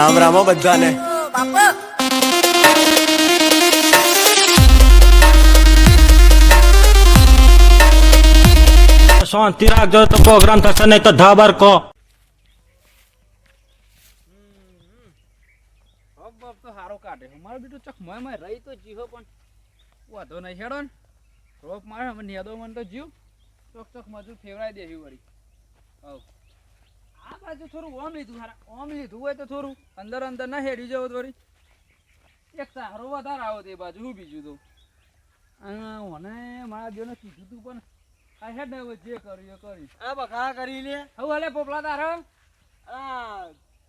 રામ રામ બધાને. શાંતિ રાખજો તો પ્રોગ્રામ થશે નહીં તો ધાબર કહો હારો કાઢે. મારો બીટું ચક મોય મોય રહી તો જીવો પણ. વાંધો નહીં હેડો ને. રોપ મારે મને નેદો મને તો જીવ. ચોક ચોક મજૂર ફેવરાઈ દેવી વળી. હવ આ બાજુ થોડું ઓમ લીધું હારા. ઓમ લીધું હોય તો થોડું. અંદર અંદર ના હેડી જવો થોડી. એક સારો વધારે આવો તે બાજુ હું બીજું તો આ મને મારા દેવને કીધું તું પણ આ હેડ ને જે કર્યું એ કર્યું. આ બકા કરી લે. હવે હલે પોપલા તારા. આ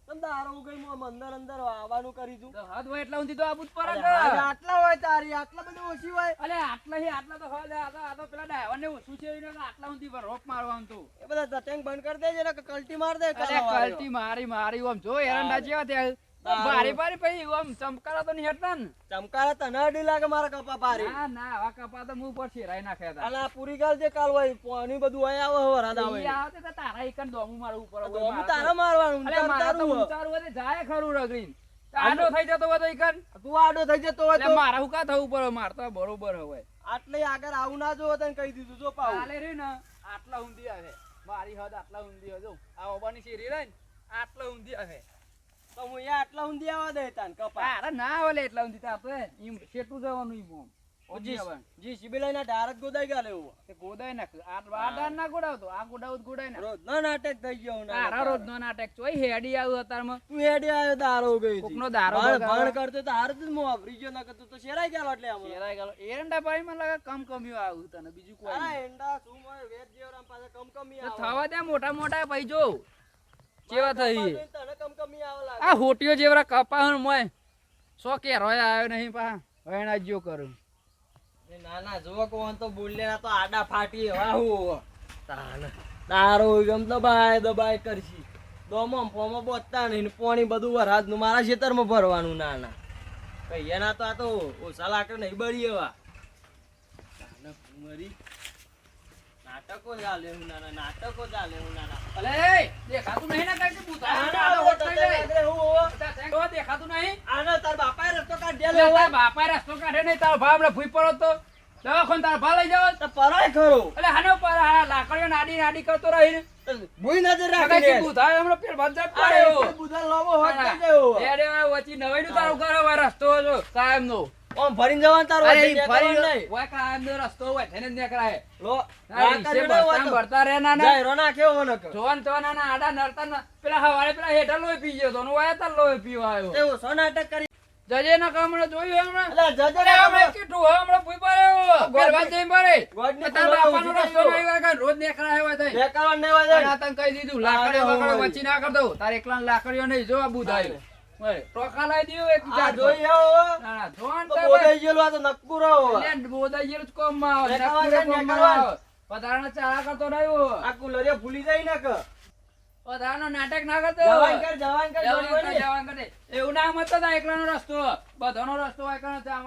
અંદર અંદર આવવાનું કરી દઉં હાથ હોય એટલા સુધી તો આબુ. હાલ આટલા હોય તારી આટલા બધું ઓછી હોય અલે આટલા હી આટલા તો હોય આ તો પેલા ઓછું છે આટલા સુધી પર રોપ મારવાનું તું એ બધા ધટેંગ બંધ કરી દેજે ને કલ્ટી માર દે. કલટી મારી મારી ઓમ જો એરંડા જેવા ત્યાં તારું. ભારે ભારે પછી ઓમ ચમકારા તો નહીં હેઠતા ને? ચમકારા તને અડી લાગે મારા કપા ભારે ના ના આ કપા તો મું પર છેરાઈ નાખ્યા હતા. અલા પૂરી ગાલ જે કાલ હોય પાણી બધું હોય આવે હવે રાત આવે ઈ આવે તો તારા એકન દોમું મારું ઉપર તો તારા મારવાનું અરે મારા તો તારું હોય. હોય તો જાય ખરું રગરીન આડો થઈ જતો હોય તો એકન તું આડો થઈ જતો હોય તો મારા હું કા થવું પડે? માર તો બરોબર હવે. આટલે આગળ આવું ના જો તને કહી દીધું જો પાવ આલે રે ને આટલા ઊંધી આવે. મારી હદ આટલા ઊંધી આવે જો આ ઓબાની શેરી રે ને આટલા ઊંધી આવે. તો હું અહીંયા આટલા ઊંધી દે તાન કપા અરે ના વલે એટલા ઊંધી તો આપણે ઈમ શેઠું જવાનું ઈમ ઓમ. જી સિબિલાઈના ઢાર જ ગોદાઈ ગાલે લેવું તે ગોદાઈ નાખ. આ વાડા ના ગોડાવ તો આ ગોડાવ તો ગોડાય ના રોજ ના નાટક થઈ ગયો ના તારા રોજ નો નાટક ચોય હેડી આવ્યું અતારમાં. તું હેડી આવ્યો દારો ગઈ કોકનો દારો ભણ કરતો તો હાર જ મો વાપરી ગયો નકર તું તો શેરાઈ ગયો એટલે આમ. શેરાઈ ગયો એરંડા પાણી માં લાગે કમ કમ્યો આવ્યું તને બીજું કોઈ આ. એંડા શું મોય વેદ જેવરામ પાસે કમકમી તો આવે. થવા દે મોટા મોટા ભાઈ જો. કેવા થઈ? આ હોટીઓ જેવરા કપા મોય. સો કે રોય આવ્યો નહીં પા. વેણા જો કરું. નાના ના ના જો કોણ તો બોલે ના તો આડા ફાટી વાહુ હું. તાન તારો ગમ દબાય દબાય કરશી. દોમમ ફોમો બોતતા નહીં ને પોણી બધું વરાજનું મારા ખેતરમાં ભરવાનું ના ના. કઈ એના તો આ તો ઓછા લાકડ નહીં બળી એવા. મરી નાટકો ચાલે હું નાના નાટકો ચાલે હું નાના. અલે દેખાતું નહીં ને કઈ બુતા આના આવો તો તે હું દેખાતું નહીં? આનો તાર બાપાએ રસ્તો કાઢ્યા એટલે લેવો બાપાએ રસ્તો કાઢે નહીં તારો ભાઈ હમણાં ભૂઈ પડો તો. દવાખાને તારો ભા લઈ જાઓ. તો પરાય ખરો. એટલે હાનો પર આ લાકડીઓ નાડી નાડી કરતો રહી ભૂઈ નજર હમણાં બંધ પડ્યો. બુધા લાવો કરી દેવો. એડે વચ્ચે નવાઈનું તારું ઘર રસ્તો હતો કાયમનો આમ ભરીને જવાનું તારું અરે ભરી નહીં. ઓય કાયમનો રસ્તો હોય તેને જ નીકળાય લો, ના ને ભરતા રે ના ના જાયરો કેવો મને. જોન તો ના ના આડા નરતા ના પેલા હવારે પેલા હેઠા લોય પી ગયો તો નો ઓય તાર લોય પીવા આવ્યો તેવું સો નાટક કરી. જજે ના કામણે જોયું હમણાં એટલે જજે ના કામણે હમણાં. કેટલું હોય ભૂઈ પડ્યો પેલવા જઈને પડે ગોડની તાર બાપાનો રસ્તો નહીં હોય રોજ નીકળાય હોય તઈ. બેકારવા નહીં હોય જાય. આ કહી દીધું લાકડીઓ. બકડીઓ વચ્ચે ના કર દઉં તાર એકલા લાકડીઓ નહીં જો આ બુધાય ટોકા લાવી દીધું એક ચાર જોઈ આવો. ના ના જોન તો તો બોલાઈ આ તો નકરું રહો. એટલે બોદાઈ ગયેલું જ કોમમાં આવે, દેખાવા નકરું જાય, કોમમાં દેખાવા. આવે. વધારાના ચાળા કરતો રહ્યો આ કુલરિયા ભૂલી જાય ને કે. વધારાનો નાટક ના કરતો જવાન કર, જવાન કર, જવાન કર, વળી. જવાન કર દે. એવું ના મત હતા એકલાનો રસ્તો બધાનો રસ્તો હોય કારણ કે આ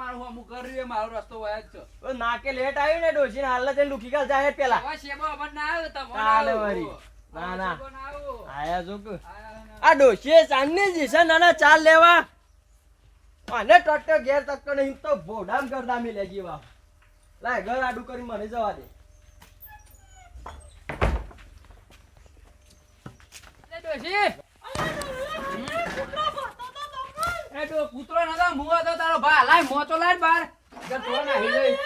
કરી મારો રસ્તો હોય જ છે નાકે લેટ આવ્યું ને ડોશીને હાલ જઈને લુકી ગાલ જાય પેલા હવે શેબો અમર ના આવ્યો, તમો ના. ના. આયા જો કે. આયા. આ ડોશીએ ચાંદની જ છે નાના ચાલ લેવા. અને ટટ્ટો ઘેર તક નહીં તો ભોડામ ગરદામી લેગી વા લાય ઘર આડું કરી મને જવા દે. એ એ તો કૂતરો નતો, મુવા તો તારો ભા. લાય, મોચો લાય બાર. કે તો નાહી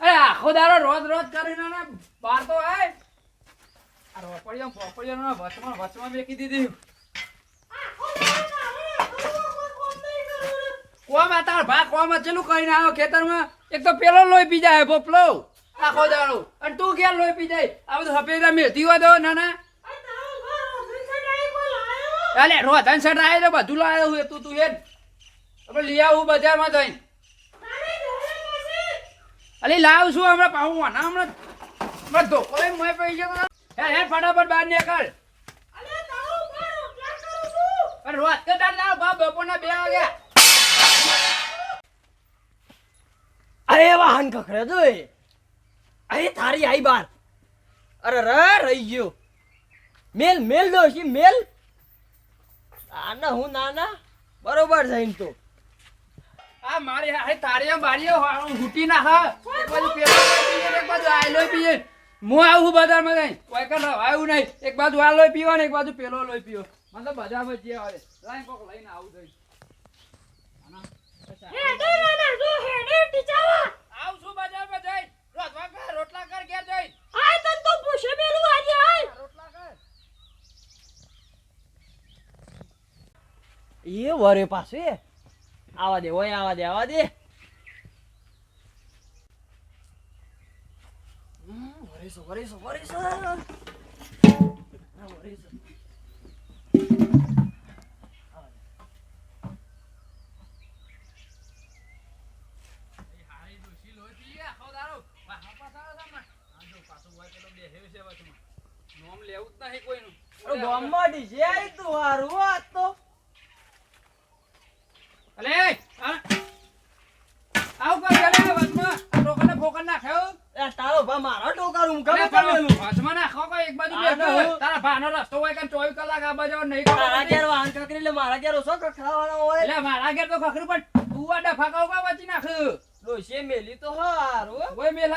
અરે આખો દાડો રોજ રોજ કરીને ને બહાર તો આય. આ રોપડીઓ પોપડીઓ ને વચમાં વચમાં મેકી દીધી કોમ તાર ભા, કોમ ચેલું કરીને આવ્યો ખેતરમાં? એક તો પેલો લોહી પી જાય પોપલો આખો દાડો અને તું ક્યાં લોહી પી જાય? આ બધું હપેરા મેળતી હોય તો, ના ના. અલે રોધન સટ આવે તો બધું લાવ્યો હું, તું તું, હેડ. આપણે લઈ આવું બજારમાં જઈને. અલી, લાવ છું હમણાં પાઉં ના હમણાં. હમણાં ધોકો મોય પડી ગયો હેડ હેડ ફટાફટ બહાર નીકળ. અરે રોજ તો તાર લાવ બા બપોરના બે વાગ્યા અરે વાહન ખખડે તો એ. અરે તારી આઈ બાર. અરે ર રહી ગયો. મેલ મેલ ડોશી મેલ. આના હું નાના. બરોબર જઈને તો. આ મારી આ તારીઓ બારીઓ હું હૂટી ના હા. એક બાજુ પેલો એક બાજુ આ પીએ હું આવું બજારમાં જઈ કોઈ કર આવ્યું નહીં. એક બાજુ આ લોહી પીવા ને એક બાજુ પેલો લોહી પીવો. મતલબ બજારમાં જે આવે લાઈન કોક લઈને આવું થઈ આવ છું બજારમાં જઈ રોટલા કર રોટલા કર ઘેર જઈ રોટલા કર એ વરે પાછું એ આવા દે ઓય આવા દે આવા દે. હમ, por eso, por eso, por eso. No, por eso.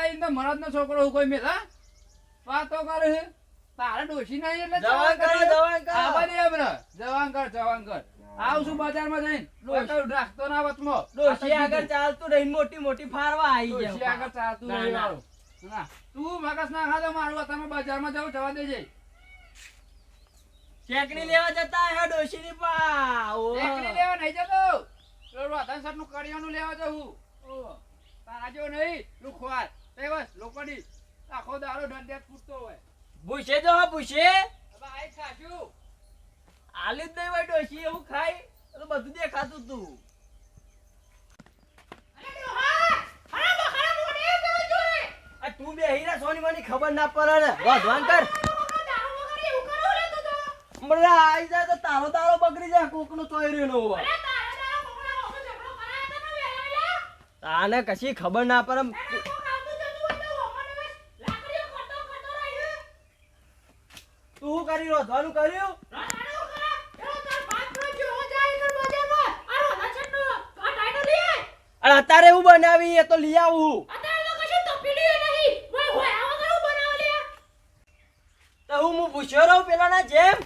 મેલા તો મરદ નો છોકરો કોઈ મેલા વાતો કરે છે? તારે ડોશી નહીં એટલે જવાન કર જવાન કર. આવા દે હમણાં. જવાન કર જવાન કર. આવશું બજારમાં જઈને. કોઈ રાખતો ના વચમાં ડોશી આગળ ચાલતું રહી મોટી મોટી ફારવા આવી ડોશી જાય આગળ ચાલતું રહી મારું ના. તું મગસ ના ખાધો મારું તમે બજારમાં જાવ જવા દેજે. ચેકણી લેવા જતા હે ડોશીની પા ઓ. એકલી લેવા નહીં જતો. પેલું રાધન સરનું કડિયાનું લેવા જવું. તારા જો નહીં લુખવાડ તે બસ લોકોની આખો દાડો દંડેત ફૂટતો હોય. ભૂસે જો હા ભૂસે. હવે આઈ ખાશું. આલી જ નહીં હોય ડોશી એવું ખાય. એ તો બધું દેખાતું તું. તું બેહી રે સોની માની ખબર ના પડે ને. વધવાન કર. હમણાં આઈ જાય તો તારો તારો બગડી જાય કોકનો ચોઈ રહ્યો હોય. તાને કશી ખબર ના પડે તું શું કરી રોધવાનું કર્યું? અત્યારે હું બનાવી એ તો લઈ આવું. તો હું હું પૂછ્યો રહું પેલા ના જેમ?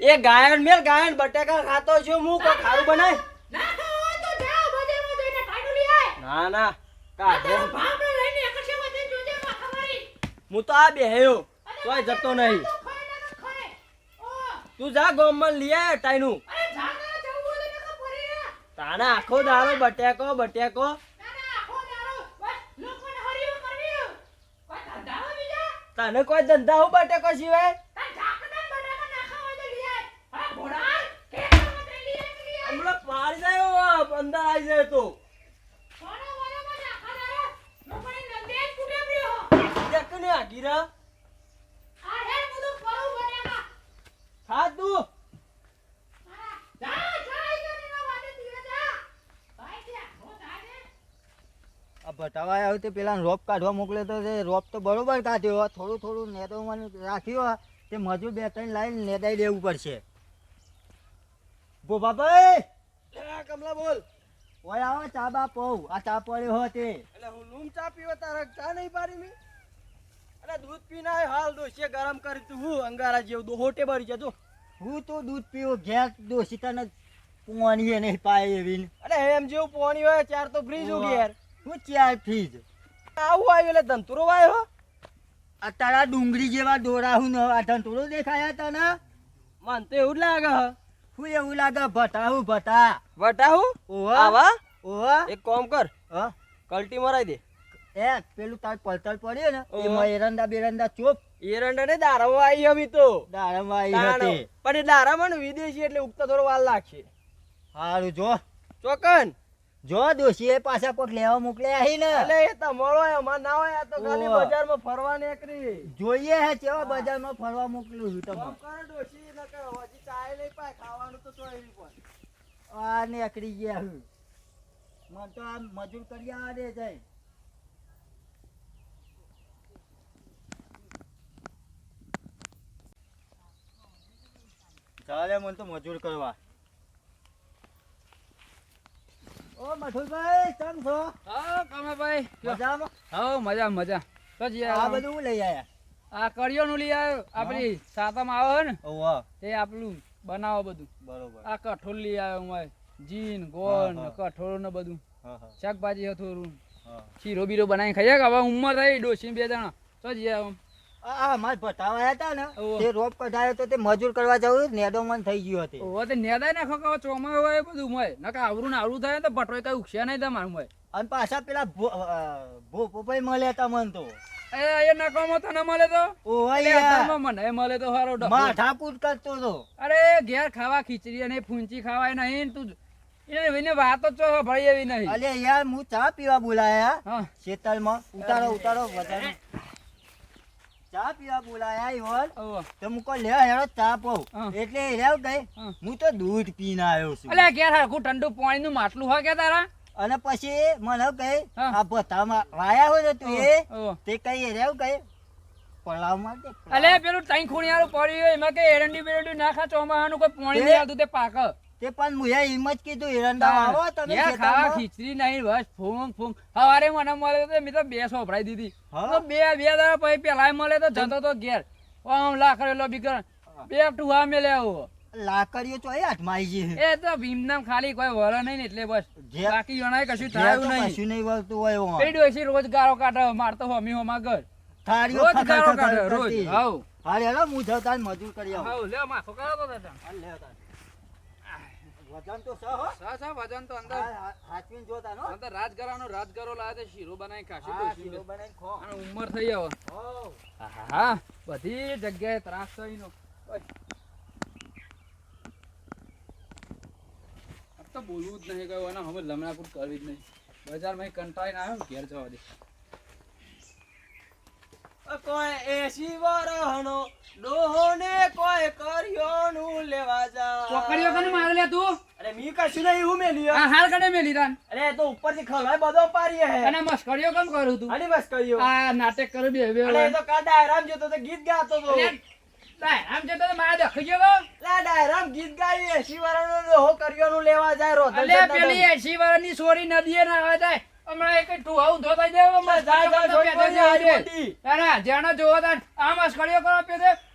એ ગાયન મેલ ગાયન બટાકા ખાતો છું હું કોઈ ખારું બનાય? ના ના કાઢે. હું તો આ બેહ્યો. તોય જતો નહીં. તું જા ગોમમાં લઈ આય ટાઈનું. તાના આખો દારો બટેકો બટેકો. તને કોઈ ધંધા હું બટેકો સિવાય? હમણાં પાડી જાય અંદર આવી જાય તો. દેખ ને આગી રા ખા તું આ ભટાવા આવ્યો તે પેલા રોપ કાઢવા મોકલે તો તે રોપ તો બરોબર કાઢ્યો થોડું થોડું નેતો મને રાખ્યો તે મજૂર બે ત્રણ લાઈન નેદાઈ દેવું પડશે. ભોપાભાઈ આ કમલા બોલ. ઓય આવો ચા બા પૌ આ ચા પડ્યો હો તે. એટલે હું લૂમ ચા પીવો તારે ચા નહીં પાડી મી. અરે દૂધ પીને આય હાલ દોશીએ ગરમ કરી તું. હું અંગારા જેવું દો હોટે ભરી જતો હું તો દૂધ પીવો ઘેર દોશી તને પોણી નહીં પાય એવી અરે એમ જેવું પોણી હોય ચાર તો ફ્રીજ ઉગી યાર. હું ચાર ફ્રીજ આવું આવ્યું એટલે ધંતુરો વાયો અત્યારે આ ડુંગળી જેવા દોરા હું આ ધંતુરો દેખાયા તને? મન તો એવું લાગે હું. એવું લાગે ભટાવું ભટા. ભટાવું ઓવા આવા? ઓવા એક કામ કર. હા. કલ્ટી મરાઈ દે. એ પેલું તાર પલતલ પડ્યો ને એમાં એરંડા બેરંડા ચોપ એરંડા ને દારામાં આવી અમે તો. દારમ આવી. હતી. પણ એ દારામાં ને વિદેશી એટલે ઉગતા થોડો વાર લાગશે. સારું જો. ચોકન. જો દોશી એ પાછા કોક લેવા મોકલ્યા આહી ને. એટલે એ તમારો અમાર ના હોય તો ખાલી બજાર બજારમાં ફરવા નીકળી. જોઈએ હે કેવા બજારમાં ફરવા મોકલ્યું છું તમે કરે ન નકર હજી ચાય લઈ પાય ખાવાનું તો તો એવી પણ આ નીકળી ગયા હું. મને તો આ મજૂર કરી આવે જાય. ચાલે મને તો મજૂર કરવા. ઓ મઠુલભાઈ કેમ છો? હા કમાભાઈ મજામાં? હા મજા મજા. તો જી આ બધું હું લઈ આયા. આ કડિયો નું લઈ આવ્યો આપડી સાતમ આવે ને? ઓવા એ આપણું બનાવો બધું. બરોબર. આ કઠોળ લઈ આવ્યો હું જીન ગોળ ને કઠોળ ને બધું. હા હા. શાકભાજી હતું ખીરો બીરો બનાવી ખાઈએ કે હવે ઉંમર થઈ ડોસી બે જણા. તો જી આવો આ આ માર ભટાવા હતા ને તે રોપ કઢાયો તો તે મજૂર કરવા જવું નેડો મન થઈ ગયો હતી. ઓહો તે નેદાય નાખો કે ચોમા હોય બધું મોય નકા આવરું ને આવરું થાય તો પટોય કઈ ઉક્ષે નહીં તમારું મોય અને પાછા પેલા ભોપોભાઈ મળ્યા હતા મન તો. એ એ નકામો તને મળે તો? ઓવા એટલે યાર. અત્યારમાં મને મળે તો સારો ડખો. માથાકૂટ કરતો હતો. અરે ઘેર ખાવા ખીચડી અને ફૂંચી ખાવાય નહીં તું એને વાતો ચો ભાઈ એવી નહીં. અલે યાર હું ચા પીવા બોલાયા. શેતલમાં ઉતારો ઉતારો વધારે. ચા પીવા બોલાયા ઓહો. તો હું કહું લે હેડો ચા પો એટલે હેવ ગઈ હું. તો દૂધ પીને આવ્યો છું. અલ્યા ઘેર હરખું ઠંડુ પાણીનું માટલું હોય કે તારા? અને પછી મને કઈ આ ભથ્થામાં વાયા હોય ને તું એ? તે કઈ એ રહ્યો ગઈ પડાવમાં દે અલે પેલું તઈ ખૂણિયારું પડ્યું એમાં કે એરંડી બેરંડી નાખા ચોમાહાનું કોઈ પાણી નહીં આવતું તે પાક. તે પણ મુએ એમ જ કીધું એરંડા આવો તમે ખાવા ખીચડી નહીં બસ ફૂંક ફૂંક હવારે મને મળે તો મેં તો બે સોપડાઈ દીધી. તો બે બે દાડા પછી પેલા મળે તો જતો તો ઘેર. આમ લાકડેલો બીકર બે ટુહા મેલે આવો. લાકડીઓ તો એ હાથમાં આવી એ તો ભીમનામ ખાલી કોઈ વળ નહીં એટલે બસ. બાકી જણાય કશું થાય નહીં. કશું નહીં વળતું હોય. પેલી ડોસી રોજ ગારો કાઢે મારતો હોમી હોમા ઘર. થાળીઓ રોજ ગારો કાઢે રોજ. હાવ હારે હું જતા મજૂર કરી આવું. હાવ લે માખો કરો તો લે. વજન તો સહ બધી જગ્યાએ ત્રાસ થઈ તો બોલવું જ નહીં ગયું અને હવે લમણાકૂટ કરવી જ નહીં. બજારમાં કંટાળીને આવ્યો ઘેર જવા દે. કોઈ એસી વરહનો ડોહોને કોઈ કર્યો નું લેવા જા પકડ્યો કને મારે લે તું? અરે મી કશું નહીં હું મેલ્યો આ હાલ કને મેલી તાન. અરે એ તો ઉપરથી ખલાય બધો પારી હે. અને મસ્કરીઓ કેમ કરું તું? અને બસ આ નાટક કરું બે બે અરે તો કા ડાયરામ જતો તો ગીત ગાતો તો. આમ છે તો મારા દેખી ગયો લા ડાયરામ ગીત ગાઈ ડોહો કર્યો નું લેવા જાય રોધન અલે જતા પેલી તો. એસી વાળાની સોરી નદીએ ના આવે જાય. હમણાં એક ટુહાઉ ધોતા જાય જા, જા, જા, છોડી બોલી, હારી મોટી. ના જેનો જોવો તાન આ મસ્કરીઓ કરો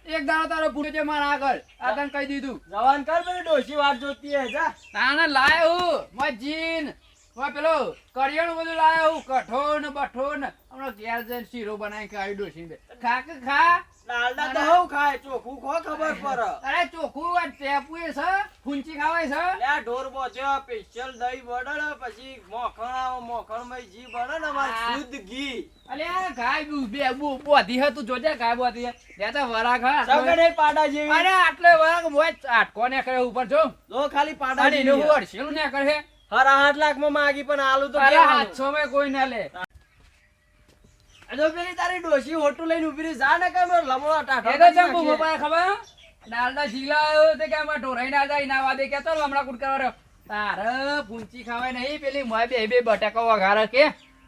એક દાડો તારો પૂરો છે મારા આગળ. આ તને કહી દીધું. જવાન કર પેલી ડોશી વાત જોતી હે જા. તાને લાયો હું મોય જીન. મોય પેલો કરિયાણું બધું લાયો હું કઠોળ ને બઠોળ ને. હમણાં ઘેર જઈને શીરો બનાવી ડોસી દે ખા કે ખા? ડાલડા તો હવ ખાય ચોખ્ખું ખો ખબર પડે અરે ચોખ્ખું આ ટેપુ એ છે? ફૂંચી ખાવાય છે? લે ઢોર બોધ્યો સ્પેશિયલ દહીં બળે પછી મોખણ મોખણમાં ઘી બને ને શુદ્ધ ઘી. અલે આ ગાય બુ- બે બુ- બોધી હે તું જોજે ગાય બોધી હે તો વરાગ હા સગડે પાડા જેવી. અરે આટલે વરાગ મોય આટકો ને કરે ઉપર જો. જો ખાલી પાડા અને એનું જેવી હું ને કરે હરા આઠ લાખમાં માગી પણ આલુ તો કેવાનું? માં કોઈ ના લે. આ પેલી તારી ડોશી હોટુ લઈને ઊભી રહી. જા ને કે અમે લમણો ટાઢો એ તો કરી ચંપુ નાખીએ. ખબર? ડાલડા જીગલા આવ્યો તે કે આમાં ઢોરાઈ ના જાય ના વાદે કે ચાલ હમણાં કુટ કરવા તારે પૂંચી ખાવાય નહીં પેલી મોય બે બે બટાકો વઘારે કે.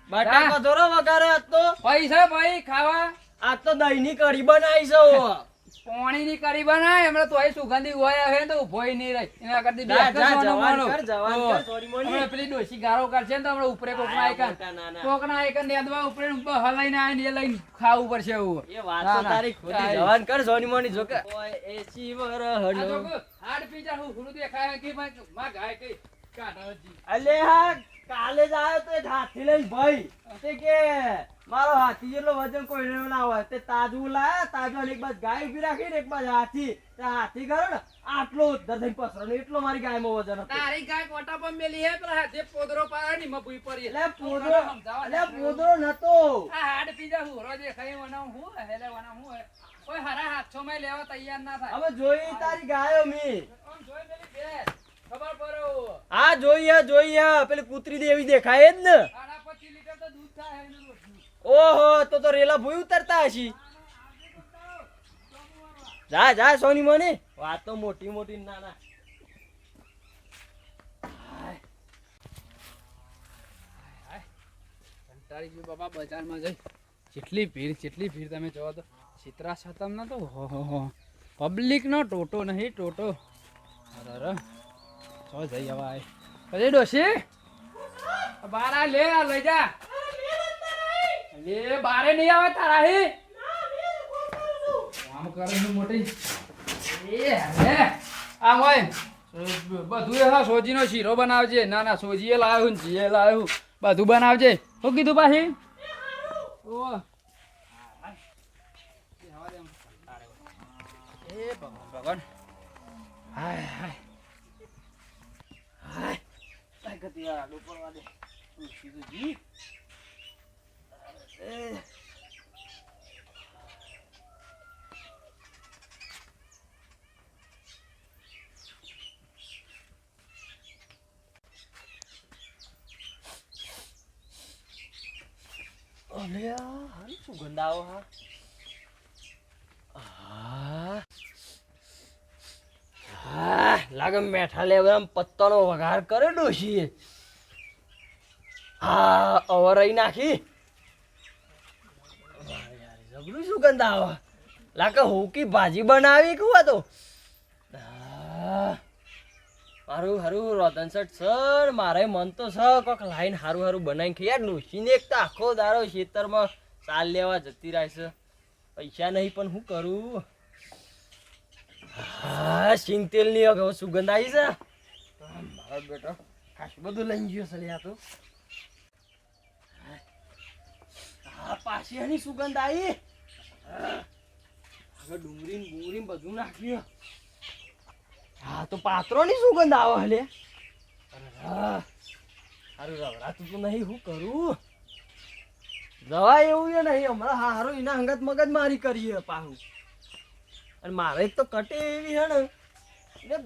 બટાકા ધોરો વઘારે આજ તો. પૈસા ભાઈ ખાવા. આજ તો દહીં ની કઢી બનાવી છે પોણી ની કરી બનાય હમણાં તો સુગંધી હોય આવે ને તો ઉભોય નહીં રહી. એના કરતી બે. હમણાં પેલી ડોસી ગારો કરશે ને તો હમણાં ઉપરે કોકના આ નાના. કોકના આઈકન નેદવા ઉપરે ને હલાઈને આવીને એ લઈને ખાવું પડશે એવું. એ વાત તો તારી ખોટી. જવાન કર સોની મોની જો કે. એસી વર હાડ પીજા હું હુલું દેખાય કે માં માં ગાય કઈ. અલે હા કાલે જ આવ્યો તો એક હાથી લઈને ભાઈ. તે કે મારો હાથી જેટલો વજન કોઈ ના હોય. તે તાજું લાયા તાજુ એક બાજુ ગાય ઊભી રાખી ને એક બાજુ હાથી. તે હાથી ગયો ને આટલો ઉદ્ધર થઈને પસરો ને એટલો મારી ગાયમાં વજન હતું. તારી ગાય કોટા પર મેલી હે પેલા હાથે પોદરો પાડે ની પડી એટલે પોદરો એટલે પોદરો નતો. આ હાડ પીજા હું રોજ ખાઈ વનાવ હું હેલે વનાવ હું. કોઈ હારા હાથો માં લેવા તૈયાર ના થાય. હવે જોઈ તારી ગાયો મી. જોઈ બે હા. જોઈએ જોઈએ. પેલી કૂતરી દેવી દેખાય જ ને. ઓહો તો તો રેલા ભૂઈ ઉતરતા હશી. જા જા સોની મને. વાત તો મોટી મોટી કંટાળી ગયો બાબા બજારમાં જઈ. જેટલી ભીડ જેટલી ભીડ તમે જોવા તો ચિત્રા સતમ ના તો હો હો હો. પબ્લિક નો ટોટો નહીં ટોટો. અરે ચો જઈ હવે આય અરે ડોશી. બાર લે, આ લઈ જા. લે, બારે નહીં આવે તારા હે. કામ કરે છે મોટી. એ હે આમ હોય. બધું હા સોજીનો શીરો બનાવજે. ના ના, સોજીએ લાવ્યો ને જીએ લાવ્યો. બધું બનાવજે. શું કીધું પાછી ઓ. ભગવાન. હાય હાય. તાકાત યાર આડું પડવા દે તું સીધું જી. એ. અલ્યા હારી સુગંધ આવો હા હા હા લાગે મેઠા લેવા એમ પત્તાનો વઘાર કરે ડોશીએ. હા, અવરાઈ નાખી. જબરું સુગંધ આવે? લાગે હોકી ભાજી બનાવી કુવા તો. મારું હારું રોધન સેટ સર મારે મન તો સ કોક લાઈન હારું હારું બનાવીને ખાઈ યાર ડોશીને એક તો આખો દારો ખેતરમાં સાલ લેવા જતી રહેશે પૈસા નહીં, પણ હું કરું? હા સિંગ તેલની હવે સુગંધ આવી છે? મારો બેટો. ખાસું બધું લઈ ગયો છે લ્યા તો. હા પાછી એની સુગંધ આવી? હવે ડુંગળી ને ને બધું નાખ્યું. હા તો પાત્રો ની સુગંધ આવે હલે સારું રવરાતું તો નહીં હું કરું? દવા એવું એ નહીં હમણાં સારું એના હંગત મગજ મારી કરીએ પાહું અને મારે એક તો કટે એવી હે ને.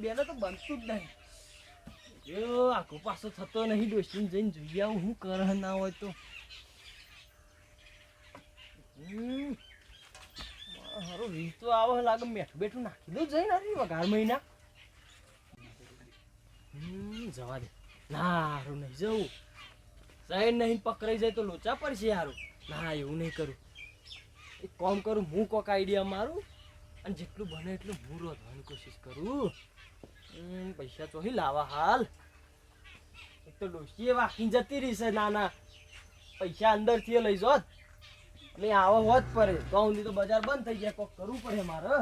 બેને તો બનતું જ નહીં. જો આખો પાછો થતો નહીં, ડોસીને જઈને જોઈ આવું શું કરે ના હોય તો. હારું રીત તો આવે લાગે મેઠું બેઠું નાખી દઉં જઈને અરે વઘાર મહિના. જવા દે. ના, હારું નહીં, જવું. સાઈડ નહીં પકડાઈ જાય તો લોચા પડશે હારું. ના, એવું નહીં કરું. એક કામ કરું, હું કોક આઈડિયા મારું અને જેટલું બને એટલું હું રોધવાની કોશિશ કરું. પૈસા ચોહી લાવા હાલ. એક તો ડોશીએ વાકીને જતી રહી છે ના ના પૈસા અંદરથી લઈ જોત. અને આવો હોત પડે તો હું તો બજાર બંધ થઈ જાય. કોક કરવું પડે મારે.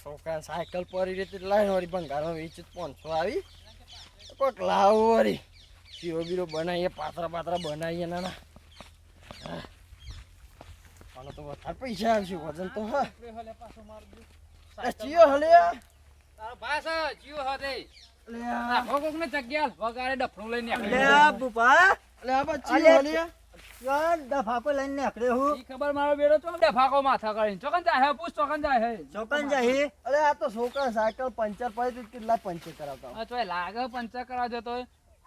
છોકરા સાયકલ પડી રહી હતી વળી ભંગારમાં વેચી પાંચસો આવી. કોક લાવો વળી. શીરો બીરો બનાવીએ, પાતરા પાતરા બનાવીએ, નાના. આનો તો વધારે પૈસા આવશે વજન તો હા. ચિયો હલે તારો છે જીવ હતે લે આ. કોક ને જગ્યા વગાડે ડફણું લઈને લે નીકળી આ બુપા. લે આ ચિયો હલે ચાલ દફાકો લઈને નીકળ્યો હું. ઈ ખબર મારો બેડો તો ડફાકો માથા કરીને ચોકન જાય હે પૂછ ચોકન જાય હે. ચોકન જાહી અરે આ તો છોકરા સાયકલ પંચર પડી તો કેટલા પંચર કરાવતા આ તોય લાગે પંચર કરાવ જતો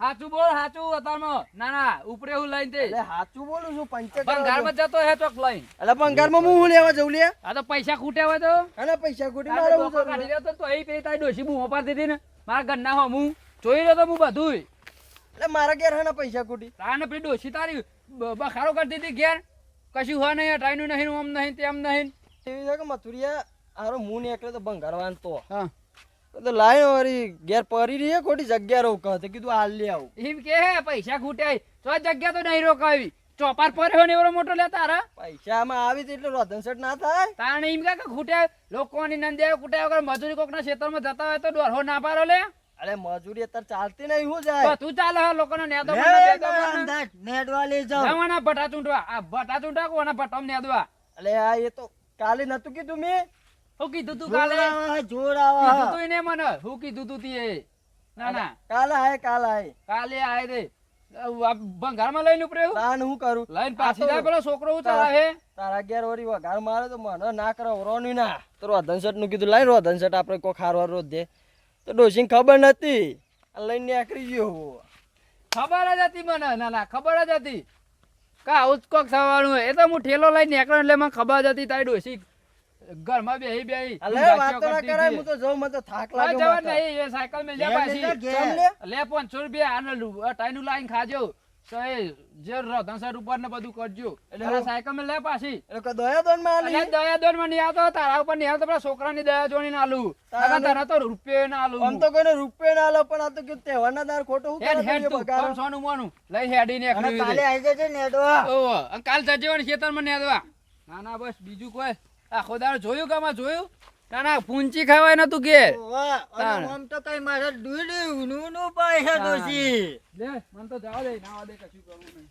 હાચું બોલ હાચું અતારમાં ના ના ઉપરે હું લઈને તે એટલે હાચું બોલું છું પંચર બંગાળમાં જતો હે ચોક લઈને. એટલે ભંગારમાં હું લેવા જઉં લે? આ તો પૈસા ખૂટ્યા હોય તો. અને પૈસા ખૂટી મારે હું કાઢી લેતો તો એ પેલી તારી ડોસી બૂમો પાડતી હતી ને. મારા ઘરના હો હું જોઈ રહ્યો તો હું બધું એટલે મારા ઘેર હે ને પૈસા ખૂટી? તાને પેલી ડોસી તારી બખારો કરતી હતી ઘેર. કશું હોય નહીં ટ્રાઈનું નહીં આમ નહીં તેમ નહીં. એવી છે કે મથુરિયા હારો હું ને એકલે તો ભંગારવાન તો. હા. તો લાઈન વાળી ઘેર પરી રહી ખોટી જગ્યા રોકા તે કીધું હાલ લે આવું. એમ કે હે પૈસા ખૂટે તો જગ્યા તો નહીં રોકાવી. ચોપાર પર ને એવડો મોટો લે તારા. પૈસા આમાં આવી તો એટલે રોધન સેટ ના થાય. તાણે એમ કે ખૂટ્યા લોકોની નંદે ખૂટે વગર મજૂરી કોકના ખેતરમાં જતા હોય તો ડોરહો ના પારો લે. અરે મજૂરી અત્યારે ચાલતી નહીં હું જાય. તું ચાલે હે લોકોનો નેદો નેડવા લઈ જાવ જવાના ભટા ચૂંટવા આ ભટા ચૂંટવા કોના ભટામ નેદવા? અલે આ એ તો કાલે નતું કીધું મેં. હું કીધું તું કાલે? આવે જોર કીધું તું એને મને? હું કીધું તું તીએ? ના ના. કાલે આય કાલે આય. કાલે આય રે. ભંગારમાં લઈને ઉપરે? તાન હું કરું. લઈને પાછી જાય પેલો છોકરો હું ચલાવે તારા ઘેર વળી વઘાર મારે તો મને ના કરે રોની ના. તો રોધનનું કીધું લાઈ રોધન આપણે કોઈ ખારવા રોજ દે. તો ડોસીને ખબર નથી આ લઈને આકરી ગયો ખબર જ હતી મને. ના ના ખબર જ હતી. કા આવું કોક થવાનું એ તો હું ઠેલો લઈને નીકળ્યો એટલે મને ખબર જ હતી તારી ડોસી ઘરમાં બેહી બેહી અલે ઊંઘાચીઓ ના કરાય હું તો જઉં મને તો થાક લાગે જવા નહીં એ સાયકલ મે જા પાછી લે? લે પાંચસો રૂપિયા આને ટાઈનું લાઈન ખાજો. તો એ જે રતન ઉપર ને બધું કરજો. એટલે એટલે સાયકલમાં લે પાછી. એટલે કે દયા માં આલી? અલ્યા માં નહીં આવતો તારા ઉપર નહીં આવતો પેલા આલું. તારા તો રૂપિયો ના આલું. આમ તો કોઈને રૂપિયા ના આલો પણ આ તો દાર ખોટું શું હેડ કરવા હેડ કરીએ તું સોનું મોનું? લઈ હેડી ને કાલે આવી જજે નેદવા. ઓહો અને કાલ સજેવન ખેતરમાં નેદવા. ના ના બસ બીજું કોઈ. આખો દાડો જોયું કે આમાં જોયું ના ના પૂંચી ખાવાય નતું કે વાહ, અને તાણ. આમ તો કઈ મારે દૂધનું નું પાય તાણ. લે મન તો જવા દે ના દે કશું કરવું નહીં